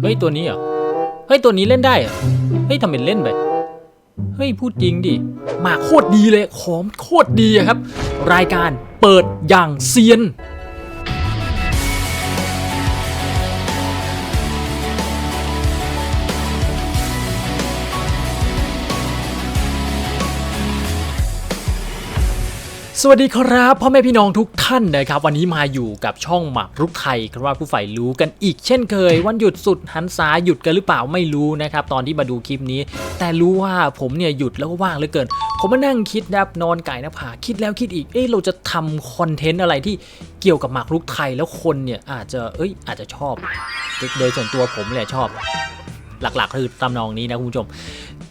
เฮ้ยตัวนี้เหรอ เฮ้ยตัวนี้เล่นได้เหรอ เฮ้ยทำเป็นเล่นไป เฮ้ยพูดจริงดิ มากโคตรดีเลย ของโคตรดีอะครับ รายการเปิดอย่างเซียน สวัสดีครับพ่อแม่พี่น้องทุกท่านนะครับวันนี้มาอยู่กับช่องหมากรุกไทยครับว่าผู้ใฝ่รู้กันอีกเช่นเคย วันหยุดสุดหันษาหยุดกันหรือเปล่าไม่รู้นะครับตอนที่มาดูคลิปนี้ แต่รู้ว่าผมเนี่ยหยุดแล้วก็ว่างเหลือเกิน ผมมานั่งคิดนะครับนอนไก่หน้าผาคิดแล้วคิดอีกเอ้เราจะทำคอนเทนต์อะไรที่เกี่ยวกับหมากรุกไทยแล้วคนเนี่ยอาจจะเอ้ยอาจจะชอบ โดยส่วนตัวผมแหละชอบ หลักๆคือตำนองนี้นะคุณผู้ชม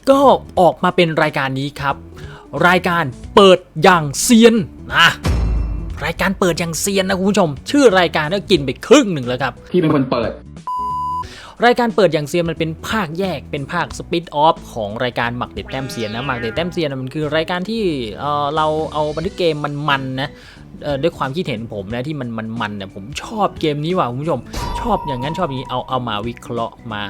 ก็ออกมาเป็นรายการนี้ครับ รายการเปิดอย่างเซียนนะรายการเปิดอย่างเซียนนะคุณผู้ชม ชื่อรายการก็กินไปครึ่งหนึ่งแล้วครับพี่เป็นคนเปิด รายการเปิดอย่างเซียนมันเป็นภาคแยกเป็นภาคสปิ t ออฟของรายการหมักเด็ดแต้มเซียนนะหมักเด็ดแต้มเซียนนะมันคือรายการที่เอ่อเราเอาบันทึกเกมมันๆนะเอ่อด้วยความคิดเห็นผมนะที่มันมันๆเนี่ยผมชอบเกมนี้ว่ะคุณผู้ชม ชอบอย่างนั้นชอบอย่างนี้เอาเอามาวิเคราะห์มา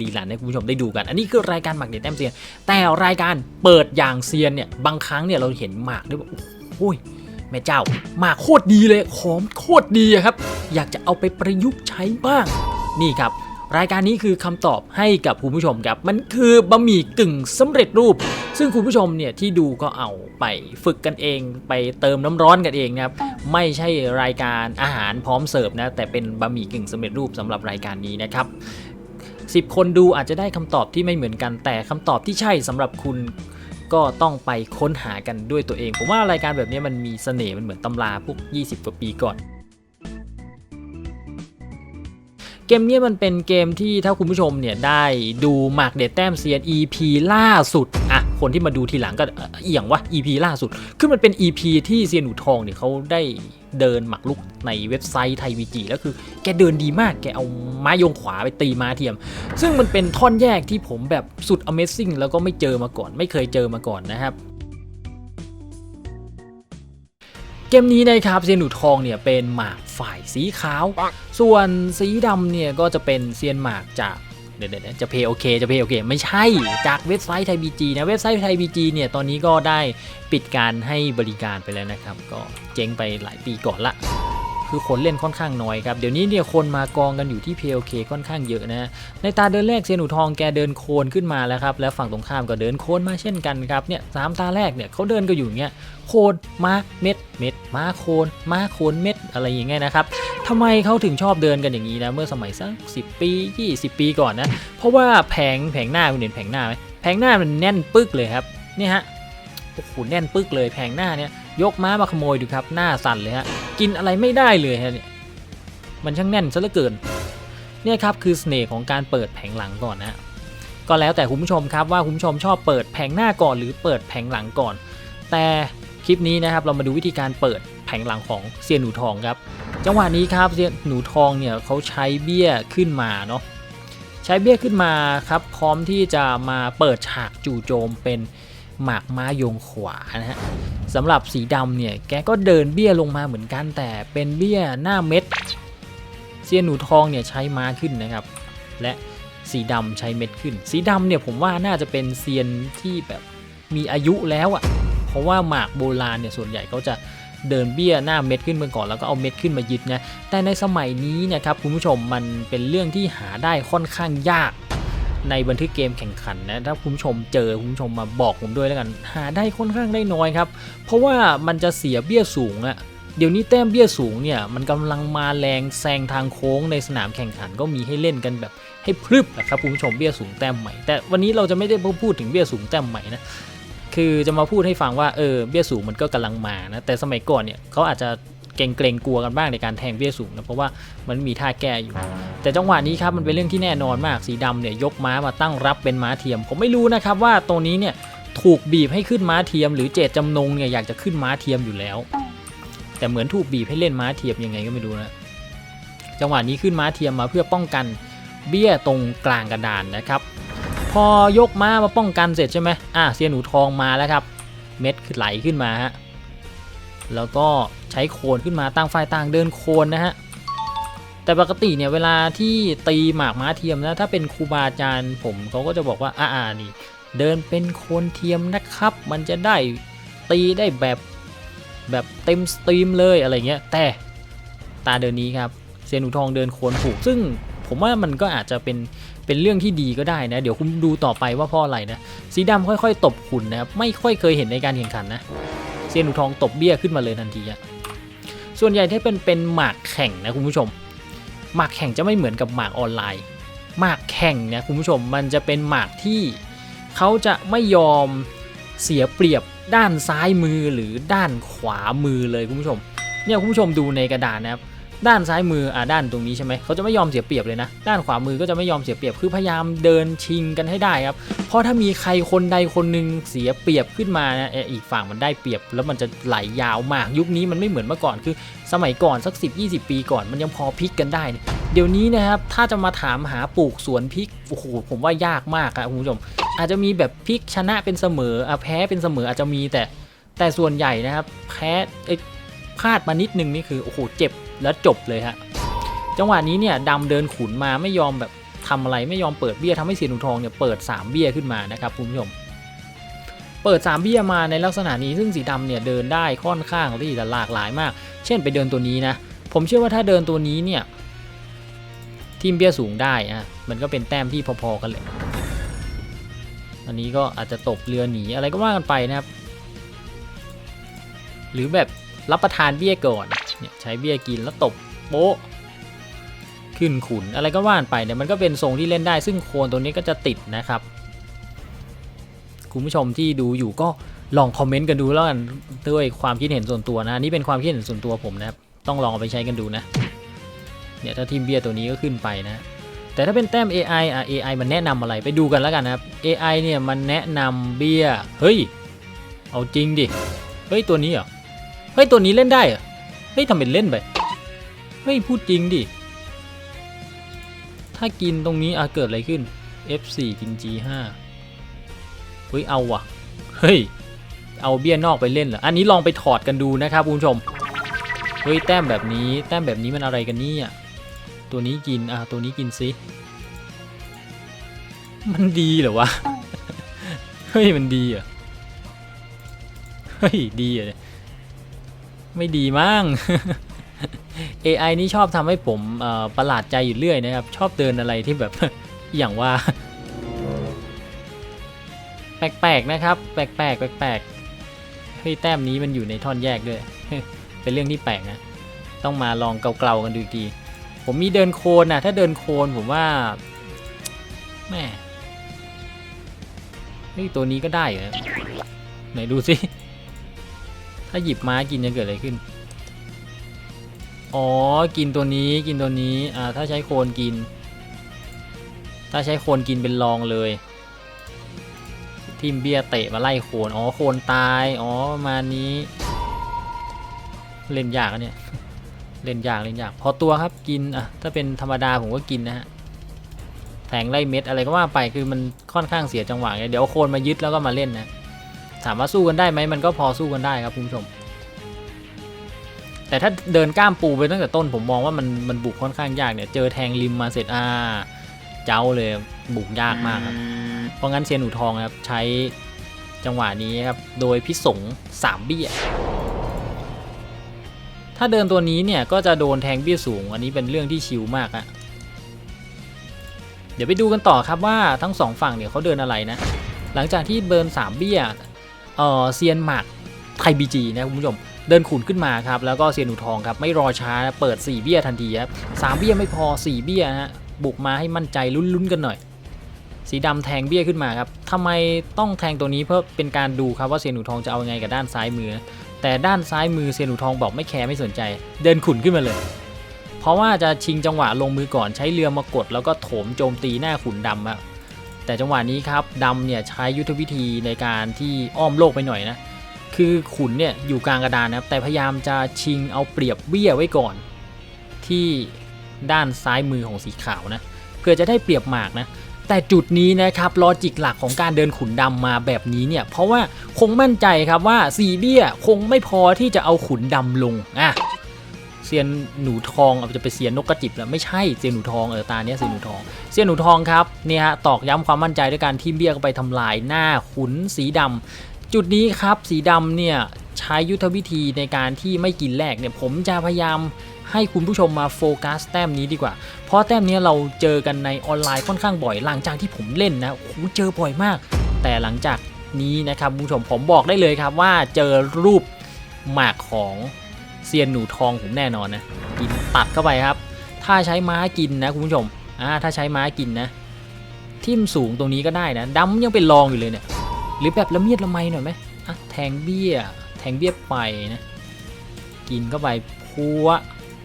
รีลันให้คุณผู้ชมได้ดูกัน อันนี้คือรายการหมักเด็ดแต้มเซียน แต่รายการเปิดอย่างเซียนเนี่ยบางครั้งเนี่ยเราเห็นหมากด้วยว่าโอ้ยแม่เจ้าหมากโคตรดีเลยของโคตรดีอะครับ อยากจะเอาไปประยุกต์ใช้บ้าง นี่ครับรายการนี้คือคำตอบให้กับคุณผู้ชมครับ มันคือบะหมี่กึ่งสำเร็จรูป ซึ่งคุณผู้ชมเนี่ยที่ดูก็เอาไปฝึกกันเอง ไปเติมน้ำร้อนกันเองนะครับ ไม่ใช่รายการอาหารพร้อมเสิร์ฟนะ แต่เป็นบะหมี่กึ่งสำเร็จรูปสำหรับรายการนี้นะครับ 10 คนดูอาจจะได้คำตอบที่ไม่เหมือนกันแต่คำตอบที่ใช่สำหรับคุณก็ต้องไปค้นหากันด้วยตัวเอง ผมว่ารายการแบบนี้มันมีเสน่ห์มันเหมือนตำราพวก 20 กว่าปีก่อนเกมนี้มันเป็นเกมที่ถ้าคุณผู้ชมเนี่ยได้ดูหมากเด็ดแต้มเซียน EP ล่าสุด คนที่มาดูทีหลังก็เอียงวะ EP ล่าสุด คือมันเป็น EP ที่เซียนหนูทองเนี่ยเขาได้เดินหมักลุกในเว็บไซต์ไทยวีจีแล้วคือแกเดินดีมากแกเอาไม้ยงขวาไปตีม้าเทียม ซึ่งมันเป็นท่อนแยกที่ผมแบบสุด Amazing แล้วก็ไม่เจอมาก่อน ไม่เคยเจอมาก่อนนะครับเกมนี้นะครับเซียนหนูทองเนี่ยเป็นหมากฝ่ายสีขาว ส่วนสีดำเนี่ยก็จะเป็นเซียนหมากจาก เดี๋ยวๆๆจะเพย์โอเคจะเพย์โอเคไม่ใช่จากเว็บไซต์ไทยบีจีนะเว็บไซต์ไทยบีจีเนี่ยตอนนี้ก็ได้ปิดการให้บริการไปแล้วนะครับ ก็เจ๊งไปหลายปีก่อนละ คือคนเล่นค่อนข้างน้อยครับ เดี๋ยวนี้เนี่ยคนมากองกันอยู่ที่ PLK ค่อนข้างเยอะนะในตาเดินแรกเซนหนูทองแกเดินโคนขึ้นมาแล้วครับแล้วฝั่งตรงข้ามก็เดินโคนมาเช่นกันครับเนี่ยสามตาแรกเนี่ยเขาเดินก็อยู่อย่างเงี้ยโคนมาเม็ดเม็ดมาโคนมาโคนเม็ดอะไรอย่างเงี้ยนะครับทำไมเขาถึงชอบเดินกันอย่างนี้นะเมื่อสมัยสักสิปี 20 ปีก่อนนะเพราะว่าแผงแผงหน้าคุณเห็นแผงหน้าไหมแผงหน้ามันแน่นปึ๊กเลยครับนี่ฮะโอ้โหแน่นปึ๊กเลยแผงหน้าเนี่ย ยกม้ามาขโมยดูครับ หน้าสั่นเลยฮะ กินอะไรไม่ได้เลยฮะเนี่ยมันช่างแน่นซะเหลือเกิน เนี่ยครับคือเสน่ห์ของการเปิดแผงหลังก่อนนะฮะก็แล้วแต่คุณผู้ชมครับว่าคุณผู้ชมชอบเปิดแผงหน้าก่อนหรือเปิดแผงหลังก่อน แต่คลิปนี้นะครับเรามาดูวิธีการเปิดแผงหลังของเซียนหนูทองครับ จังหวะนี้ครับเซียนหนูทองเนี่ยเขาใช้เบี้ยขึ้นมาเนาะใช้เบี้ยขึ้นมาครับพร้อมที่จะมาเปิดฉากจู่โจมเป็น หมากม้าโยงขวานะฮะสำหรับสีดำเนี่ยแกก็เดินเบี้ยลงมาเหมือนกันแต่เป็นเบี้ยหน้าเม็ดเซียนหนูทองเนี่ยใช้ม้าขึ้นนะครับ และสีดำใช้เม็ดขึ้น สีดำเนี่ยผมว่าน่าจะเป็นเซียนที่แบบมีอายุแล้วอะ่ะเพราะว่าหมากโบราณเนี่ยส่วนใหญ่เขาจะเดินเบี้ยหน้าเม็ดขึ้นมาก่อนแล้วก็เอาเม็ดขึ้นมายึดนะแต่ในสมัยนี้นะครับคุณผู้ชมมันเป็นเรื่องที่หาได้ค่อนข้างยาก ในบันทึกเกมแข่งขันนะถ้าคุณชมเจอคุณชมมาบอกผมด้วยแล้วกัน หาได้ค่อนข้างได้น้อยครับ เพราะว่ามันจะเสียเบี้ยสูงอะเดี๋ยวนี้แต้มเบี้ยสูงเนี่ยมันกำลังมาแรงแซงทางโค้งในสนามแข่งขันก็มีให้เล่นกันแบบให้พรึบนะครับคุณผู้ชมเบี้ยสูงแต้มใหม่ แต่วันนี้เราจะไม่ได้พูดถึงเบี้ยสูงแต้มใหม่นะคือจะมาพูดให้ฟังว่าเออเบี้ยสูงมันก็กำลังมานะแต่สมัยก่อนเนี่ยเขาอาจจะ เกรงเกรงกลัวกันบ้างในการแทงเบี้ยสูงนะเพราะว่ามันมีท่าแก้อยู่ แต่จังหวะนี้ครับมันเป็นเรื่องที่แน่นอนมากสีดำเนี่ยยกม้ามาตั้งรับเป็นม้าเทียม ผมไม่รู้นะครับว่าตรงนี้เนี่ยถูกบีบให้ขึ้นม้าเทียม หรือเจตจำนงเนี่ยอยากจะขึ้นม้าเทียมอยู่แล้ว แต่เหมือนถูกบีบให้เล่นม้าเทียมยังไงก็ไม่รู้นะจังหวะนี้ขึ้นม้าเทียมมาเพื่อป้องกันเบี้ยตรงกลางกระดานนะครับ พอยกม้ามาป้องกันเสร็จใช่ไหมอะเซียนหนูทองมาแล้วครับ เม็ดขึ้นไหลขึ้นมาฮะ แล้วก็ใช้โคนขึ้นมาตั้งไฟต่างเดินโคนนะฮะแต่ปกติเนี่ยเวลาที่ตีหมากม้าเทียมนะถ้าเป็นครูบาอาจารย์ผมเขาก็จะบอกว่าอ่าๆนี่ เดินเป็นโคนเทียมนะครับ มันจะได้ตีได้แบบแบบเต็มสตรีมเลยอะไรเงี้ยแต่ตาเดินนี้ครับเซียนหนูทองเดินโคนผูก ซึ่งผมว่ามันก็อาจจะเป็นเป็นเรื่องที่ดีก็ได้นะ เดี๋ยวคุณดูต่อไปว่าเพราะอะไรนะสีดำค่อย ๆ ตบขุนนะครับไม่ค่อยเคยเห็นในการแข่งขันนะ ซียนหนูทองตบเบี้ยขึ้นมาเลยทันทีอะส่วนใหญ่ที่เป็นเป็นหมากแข่งนะคุณผู้ชม หมากแข่งจะไม่เหมือนกับหมากออนไลน์ หมากแข่งเนี่ยคุณผู้ชมมันจะเป็นหมากที่เขาจะไม่ยอมเสียเปรียบด้านซ้ายมือหรือด้านขวามือเลยคุณผู้ชม เนี่ยคุณผู้ชมดูในกระดานนะครับ ด้านซ้ายมืออ่าด้านตรงนี้ใช่ไหมเขาจะไม่ยอมเสียเปรียบเลยนะ ด้านขวามือก็จะไม่ยอมเสียเปรียบคือพยายามเดินชิงกันให้ได้ครับเพราะถ้ามีใครคนใดคนหนึ่งเสียเปรียบขึ้นมานะเอ่ออีกฝั่งมันได้เปรียบ แล้วมันจะไหลยาวมากยุคนี้มันไม่เหมือนเมื่อก่อนคือ สมัยก่อนสัก 10 20 ปีก่อนมันยังพอพลิกกันได้ เดี๋ยวนี้นะครับถ้าจะมาถามหาปลูกสวนพริกโอ้โหผมว่ายากมากครับคุณผู้ชมอาจจะมีแบบพลิกชนะเป็นเสมออะแพ้เป็นเสมออาจจะมีแต่แต่ส่วนใหญ่นะครับแพ้เอ้ยพลาดมานิดนึงนี่คือโอ้โหเจ็บ แล้วจบเลยฮะจังหวะนี้เนี่ยดำเดินขุนมาไม่ยอมแบบทำอะไรไม่ยอมเปิดเบี้ยทำให้เสียหนุทองเนี่ยเปิด 3 เบี้ยขึ้นมานะครับคุณผู้ชมเปิด 3 เบี้ยมาในลักษณะนี้ซึ่งสีดำเนี่ยเดินได้ค่อนข้างที่จะหลากหลายมาก เช่นไปเดินตัวนี้นะผมเชื่อว่าถ้าเดินตัวนี้เนี่ยทีมเบี้ยสูงได้อะมันก็เป็นแต้มที่พอๆกันเลย อันนี้ก็อาจจะตบเรือหนีอะไรก็ว่ากันไปนะครับ หรือแบบรับประทานเบี้ยก่อน เนี่ยใช้เบี้ยกินแล้วตบโป๊ะขึ้นขุนอะไรก็ว่านไปเนี่ยมันก็เป็นทรงที่เล่นได้ ซึ่งโคนตัวนี้ก็จะติดนะครับ คุณผู้ชมที่ดูอยู่ก็ลองคอมเมนต์กันดูแล้วกันด้วยความคิดเห็นส่วนตัวนะนี่เป็นความคิดเห็นส่วนตัวผมนะครับต้องลองเอาไปใช้กันดูนะเนี่ยถ้าทีมเบียร์ตัวนี้ก็ขึ้นไปนะ แต่ถ้าเป็นแต้ม AI อะ AI มันแนะนำอะไรไปดูกันแล้วกันนะครับ AI เนี่ยมันแนะนำเบียร์เฮ้ย เอาจริงดิ เฮ้ยตัวนี้เหรอ เฮ้ยตัวนี้เล่นได้เหรอ เฮ้ยทำเป็นเล่นไปเฮ้ยพูดจริงดิ ถ้ากินตรงนี้อะเกิดอะไรขึ้น F4 กิน G5 เฮ้ยเอาว่ะ เฮ้ย เอาเบี้ยนอกไปเล่นเหรอ อันนี้ลองไปถอดกันดูนะครับคุณผู้ชม เฮ้ยแต้มแบบนี้ แต้มแบบนี้มันอะไรกันนี่ยตัวนี้กิน อะตัวนี้กินซิมันดีเหรอวะ เฮ้ยมันดีอะ เฮ้ยดีอะ ไม่ดีมั้ง AI นี่ชอบทำให้ผมประหลาดใจอยู่เรื่อยนะครับ ชอบเดินอะไรที่แบบ อย่างว่า แปลกๆนะครับ แปลกๆแปลกๆเฮ้ยแต้มนี้มันอยู่ในท่อนแยกด้วย เป็นเรื่องที่แปลกนะ ต้องมาลองเกลาๆกันดูอีกทีผมมีเดินโคนนะถ้าเดินโคนผมว่าแม่เฮ้ยตัวนี้ก็ได้เหรอไหนดูสิ ถ้าหยิบม้ากินจะเกิดอะไรขึ้น อ๋อ กินตัวนี้ กินตัวนี้ อ่า ถ้าใช้โคนกิน ถ้าใช้โคนกินเป็นรองเลยทีมเบียเตะมาไล่โคน อ๋อ โคนตาย อ๋อประมาณนี้ เล่นยากอะเนี่ย เล่นยาก เล่นยาก พอตัวครับ กิน อะ ถ้าเป็นธรรมดาผมก็กินนะฮะ แทงไล่เม็ดอะไรก็ว่าไป คือมันค่อนข้างเสียจังหวะไง เดี๋ยวโคนมายึดแล้วก็มาเล่นนะ ถามว่าสู้กันได้ไหมมันก็พอสู้กันได้ครับคุณผู้ชม แต่ถ้าเดินก้ามปูไปตั้งแต่ต้นผมมองว่ามันมันบุกค่อนข้างยากเนี่ย เจอแทงริมมาเสร็จอ่าเจ้าเลยบุกยากมากครับ เพราะงั้นเซียนหนูทองครับใช้จังหวะนี้ครับ โดยพิสงสามเบี้ย ถ้าเดินตัวนี้เนี่ยก็จะโดนแทงเบี้ยสูง อันนี้เป็นเรื่องที่ชิลมากอะเดี๋ยวไปดูกันต่อครับว่าทั้งสองฝั่งเนี่ยเขาเดินอะไรนะ หลังจากที่เบิร์น3เบี้ย เออเซียนหมากไทยบีจีนะคุณผู้ชมเดินขุนขึ้นมาครับแล้วก็เซียนหนูทองครับไม่รอช้าเปิด 4 เบี้ยทันทีครับสามเบี้ยไม่พอ 4 เบี้ยฮะบุกมาให้มั่นใจลุ้นๆกันหน่อย สีดำแทงเบี้ยขึ้นมาครับทำไมต้องแทงตัวนี้เพื่อเป็นการดูครับว่าเซียนหนูทองจะเอาไงกับด้านซ้ายมือ แต่ด้านซ้ายมือเซียนหนูทองบอกไม่แคร์ไม่สนใจ เดินขุนขึ้นมาเลย เพราะว่าจะชิงจังหวะลงมือก่อนใช้เรือมากดแล้วก็โถมโจมตีหน้าขุนดำอะ แต่จังหวะนี้ครับดำเนี่ยใช้ยุทธวิธีในการที่อ้อมโลกไปหน่อยนะคือขุนเนี่ยอยู่กลางกระดานนะครับแต่พยายามจะชิงเอาเปรียบเบี้ยไว้ก่อน ที่ด้านซ้ายมือของสีขาวนะเพื่อจะได้เปรียบหมากนะแต่จุดนี้นะครับลอจิกหลักของการเดินขุนดำมาแบบนี้เนี่ยเพราะว่าคงมั่นใจครับว่าสีเบี้ยคงไม่พอที่จะเอาขุนดำลงอะ ซียนหนูทองเอาจะไปเซียนนกกระจิบแล้วไม่ใช่เซียนหนูทองเออตาเนี้ยเซียนหนูทองเซียนหนูทองครับเนี่ยฮะตอกย้ำความมั่นใจด้วยการทิมเบี้ยเข้าไปทำลายหน้าขุนสีดำจุดนี้ครับสีดำเนี่ยใช้ยุทธวิธีในการที่ไม่กินแรกเนี่ยผมจะพยายามให้คุณผู้ชมมาโฟกัสแต้มนี้ดีกว่า เพราะแต้มนี้เราเจอกันในออนไลน์ค่อนข้างบ่อยหลังจากที่ผมเล่นนะโอ้โหเจอบ่อยมาก แต่หลังจากนี้นะครับคุณผู้ชมผมบอกได้เลยครับว่าเจอรูปหมากของ เซียนหนูทองผมแน่นอนนะกินตัดเข้าไปครับ ถ้าใช้ม้ากินนะคุณผู้ชมอ่าถ้าใช้ม้ากินนะ ทิ่มสูงตรงนี้ก็ได้นะดำยังเป็นรองอยู่เลยเนี่ยหรือแบบละเมียดละไมหน่อยไหมอะแทงเบี้ย แทงเบี้ยไปนะ กินเข้าไปพัว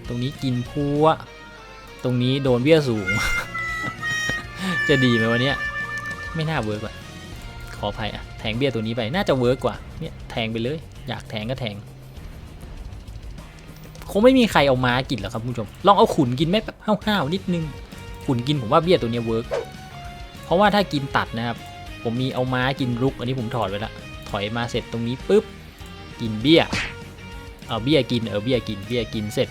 ตรงนี้กินพัวตรงนี้โดนเบี้ยสูง จะดีไหมวันนี้ไม่น่าเวิร์กว่ะขออภัยอะแทงเบี้ยตัวนี้ไปน่าจะเวิร์กกว่าเนี่ยแทงไปเลย อยากแทงก็แทง คงไม่มีใครเอาม้ากินหรอกครับคุณผู้ชม ลองเอาขุนกินไหมแบบห้าวๆนิดนึง ขุนกินผมว่าเบี้ยตัวเนี้ยเวิร์กเพราะว่าถ้ากินตัดนะครับ ผมมีเอาม้ากินรุก อันนี้ผมถอดไว้ละ ถอยมาเสร็จตรงนี้ปุ๊บ กินเบี้ย เอาเบี้ยกิน เออเบี้ยกิน เบี้ยกินเสร็จ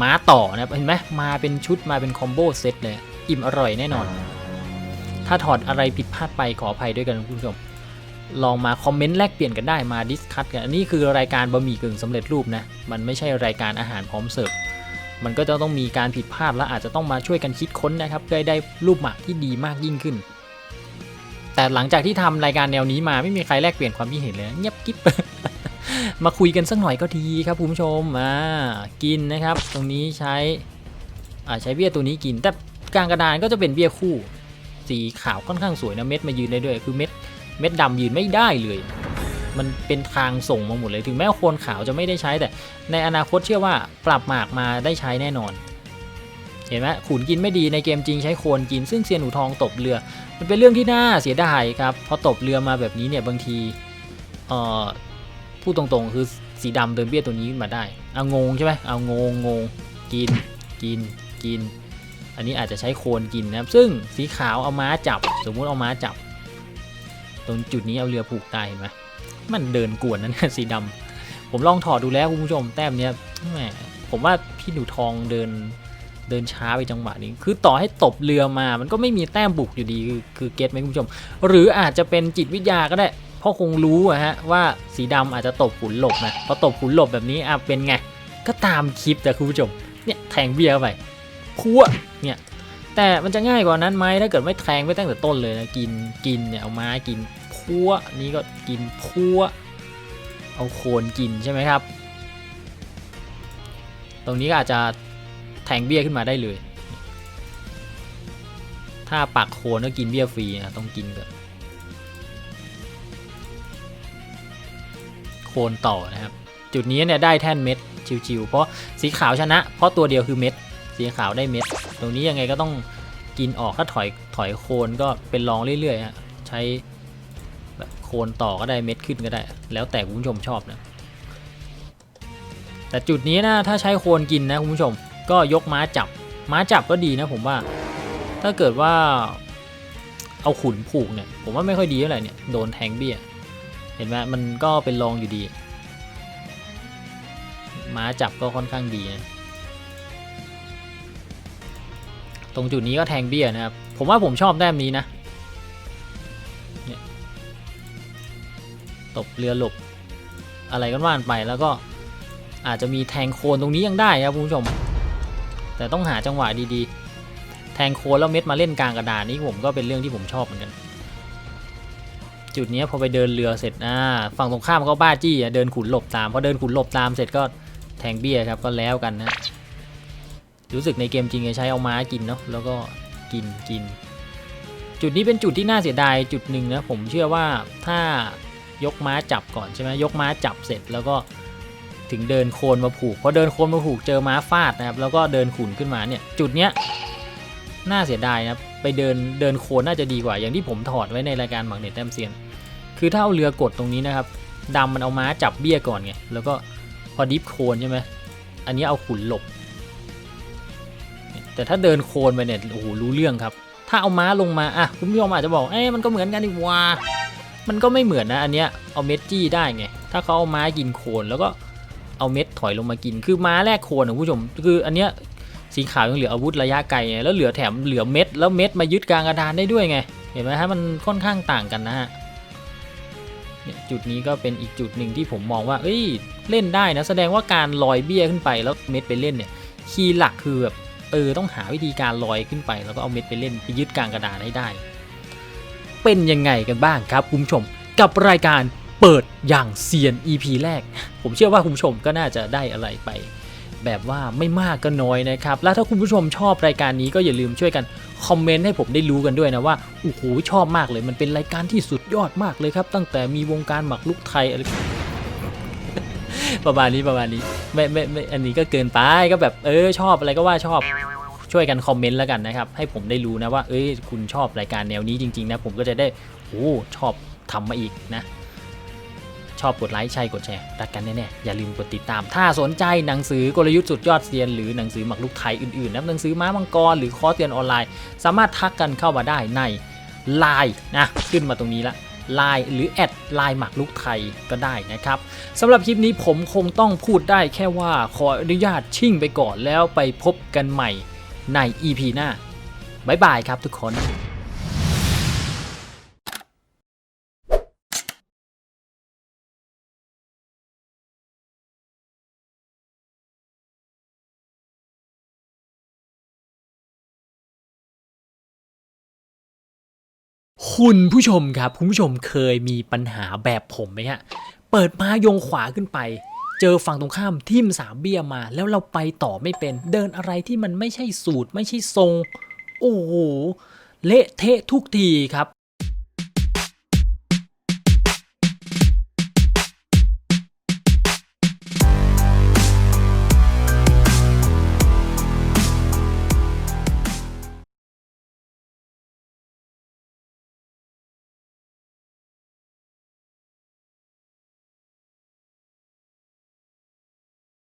ม้าต่อนะครับ เห็นไหมมาเป็นชุดมาเป็นคอมโบเซตเลย อิ่มอร่อยแน่นอน ถ้าถอดอะไรผิดพลาดไปขออภัยด้วยกันคุณผู้ชม ลองมาคอมเมนต์แลกเปลี่ยนกันได้มาดิสคัตกัน อันนี้คือรายการบะหมี่กึ่งสำเร็จรูปนะ มันไม่ใช่รายการอาหารพร้อมเสิร์ฟ มันก็จะต้องมีการผิดพลาดและอาจจะต้องมาช่วยกันคิดค้นนะครับเพื่อได้รูปหมากที่ดีมากยิ่งขึ้น แต่หลังจากที่ทำรายการแนวนี้มาไม่มีใครแลกเปลี่ยนความคิดเห็นเลยเงียบกิ๊บมาคุยกันสักหน่อยก็ดีครับคุณผู้ชมอ่ากินนะครับ ตรงนี้ใช้อ่าใช้เบี้ยตัวนี้กิน แต่กลางกระดานก็จะเป็นเบี้ยคู่ สีขาวค่อนข้างสวยนะเม็ดมายืนได้ด้วยคือเม็ด เม็ดดำยืนไม่ได้เลย มันเป็นทางส่งมาหมดเลย ถึงแม้โคนขาวจะไม่ได้ใช้แต่ ในอนาคตเชื่อว่าปรับหมากมาได้ใช้แน่นอน เห็นไหมขุนกินไม่ดีในเกมจริงใช้โคนกิน ซึ่งเซียนหนูทองตบเรือ มันเป็นเรื่องที่น่าเสียดายครับพอตบเรือมาแบบนี้เนี่ยบางทีเอ่อพูดตรงๆ คือสีดำเดินเบี้ยตัวนี้ขึ้นมาได้เอางงใช่ไหมเอางงงงกินกินกิน อันนี้อาจจะใช้โคนกินนะครับ ซึ่งสีขาวเอาม้าจับ สมมุติเอาม้าจับ ตรงจุดนี้เอาเรือผูกได้เห็นไหมมันเดินกวนนั่นสีดำผมลองถอดดูแล้วคุณผู้ชมแต้มเนี้ยแหมผมว่าพี่หนูทองเดินเดินช้าไปจังหวะนี้ คือต่อให้ตบเรือมา มันก็ไม่มีแต้มบุกอยู่ดี คือเก็ตไหมคุณผู้ชม หรืออาจจะเป็นจิตวิทยาก็ได้ เพราะคงรู้อะฮะว่าสีดำอาจจะตบขุนหลบนะ พอตบขุนหลบแบบนี้อะเป็นไง ก็ตามคลิปแต่คุณผู้ชม เนี่ยแทงเบียร์ไปพัวเนี่ย แต่มันจะง่ายกว่านั้นไหมถ้าเกิดไม่แทงไว้ตั้งแต่ต้นเลยนะกินกินเนี่ยเอาไมากินพัวนี่ก็กินพัวเอาโคนกินใช่ไหมครับ ตรงนี้ก็อาจจะแทงเบี้ยขึ้นมาได้เลย ถ้าปักโคนก็กินเบี้ยฟรีนะต้องกินก่อนโคนต่อนะครับ จุดนี้เนี่ยได้แท่นเม็ดชิวๆเพราะสีขาวชนะ เพราะตัวเดียวคือเม็ด สีขาวได้เม็ด ตรงนี้ยังไงก็ต้องกินออกถ้าถอยถอยโคนก็เป็นรองเรื่อยๆฮะใช้แบบโคนต่อก็ได้เม็ดขึ้นก็ได้ แล้วแต่คุณผู้ชมชอบนะแต่จุดนี้นะถ้าใช้โคนกินนะคุณผู้ชม ก็ยกม้าจับ ม้าจับก็ดีนะผมว่า ถ้าเกิดว่าเอาขุนผูกเนี่ยผมว่าไม่ค่อยดีเท่าไหร่เนี่ยโดนแทงเบี้ยเห็นไหมมันก็เป็นรองอยู่ดี ม้าจับก็ค่อนข้างดีนะ ตรงจุดนี้ก็แทงเบี้ยนะครับ ผมว่าผมชอบแต้มนี้นะเนี่ยตบเรือหลบ อะไรก็ว่านไปแล้วก็อาจจะมีแทงโคนตรงนี้ยังได้ครับคุณผู้ชม แต่ต้องหาจังหวะดีๆ แทงโคนแล้วเม็ดมาเล่นกลางกระดานนี่ผมก็เป็นเรื่องที่ผมชอบเหมือนกัน จุดนี้พอไปเดินเรือเสร็จอ่าฝั่งตรงข้ามก็บ้าจี้อะเดินขุนหลบตามพอเดินขุนหลบตามเสร็จก็แทงเบี้ยครับก็แล้วกันนะ รู้สึกในเกมจริงจะใช้เอาม้ากินเนาะแล้วก็กินกิน จุดนี้เป็นจุดที่น่าเสียดายจุดหนึ่งนะผมเชื่อว่าถ้ายกม้าจับก่อนใช่ไหมยกม้าจับเสร็จแล้วก็ถึงเดินโคนมาผูกพอเดินโคนมาผูกเจอม้าฟาดนะครับแล้วก็เดินขุนขึ้นมาเนี่ยจุดเนี้ยน่าเสียดายนะไปเดินเดินโคนน่าจะดีกว่า อย่างที่ผมถอดไว้ในรายการหมักเน็ตแต้มเซียน คือถ้าเอาเรือกดตรงนี้นะครับดำมันเอาม้าจับเบี้ยก่อนไงแล้วก็พอดิฟโคนใช่ไหมอันนี้เอาขุนหลบ แต่ถ้าเดินโคนไปเนี่ยโอ้โหรู้เรื่องครับ ถ้าเอาม้าลงมาอะคุณผู้ชมอาจจะบอกเอ้ยมันก็เหมือนกันนี่ว่ามันก็ไม่เหมือนนะอันเนี้ยเอาเม็ดจี้ได้ไงถ้าเขาเอาม้ากินโคนแล้วก็เอาเม็ดถอยลงมากิน คือม้าแรกโคนนะคุณผู้ชม คืออันเนี้ยสีขาวยังเหลืออาวุธระยะไกลไงแล้วเหลือแถมเหลือเม็ดแล้วเม็ดมายึดกลางกระดานได้ด้วยไง เห็นไหมฮะมันค่อนข้างต่างกันนะฮะเนี่ยจุดนี้ก็เป็นอีกจุดหนึ่งที่ผมมองว่า เอ้ยเล่นได้นะ แสดงว่าการลอยเบี้ยขึ้นไปแล้วเม็ดไปเล่นเนี่ย คีย์หลักคือแบบ เออต้องหาวิธีการลอยขึ้นไป แล้วก็เอาเม็ดไปเล่นไปยึดกลางกระดานให้ได้ เป็นยังไงกันบ้างครับคุณผู้ชม กับรายการเปิดอย่างเซียน EP แรก ผมเชื่อว่าคุณผู้ชมก็น่าจะได้อะไรไป แบบว่าไม่มากก็น้อยนะครับ แล้วถ้าคุณผู้ชมชอบรายการนี้ก็อย่าลืมช่วยกันคอมเมนต์ให้ผมได้รู้กันด้วยนะว่าโอ้โหชอบมากเลย มันเป็นรายการที่สุดยอดมากเลยครับ ตั้งแต่มีวงการหมักลุกไทยอะไร ประมาณนี้ประมาณนี้ไม่ไม่ไม่อันนี้ก็เกินไปก็แบบเออชอบอะไรก็ว่าชอบช่วยกันคอมเมนต์แล้วกันนะครับ ให้ผมได้รู้นะว่า เอ้ยคุณชอบรายการแนวนี้จริงๆนะผมก็จะได้โอ้ชอบทำมาอีกนะ ชอบกดไลค์ใช่กดแชร์รักกันแน่ๆอย่าลืมกดติดตาม ถ้าสนใจหนังสือกลยุทธ์สุดยอดเซียน หรือหนังสือหมักลุกไทยอื่นๆนะหนังสือม้ามังกรหรือคอร์สเรียนออนไลน์ สามารถทักกันเข้ามาได้ใน Line นะขึ้นมาตรงนี้ละ ไลน์หรือแอดไลน์หมักลุกไทยก็ได้นะครับสำหรับคลิปนี้ผมคงต้องพูดได้แค่ว่าขออนุญาตชิ่งไปก่อนแล้วไปพบกันใหม่ใน EP หน้าบ๊ายบายครับทุกคน คุณผู้ชมครับ คุณผู้ชมเคยมีปัญหาแบบผมไหมฮะ เปิดมายงขวาขึ้นไป เจอฝั่งตรงข้ามทิมสามเบี้ยมา แล้วเราไปต่อไม่เป็น เดินอะไรที่มันไม่ใช่สูตรไม่ใช่ทรง โอ้โห เละเทะทุกทีครับ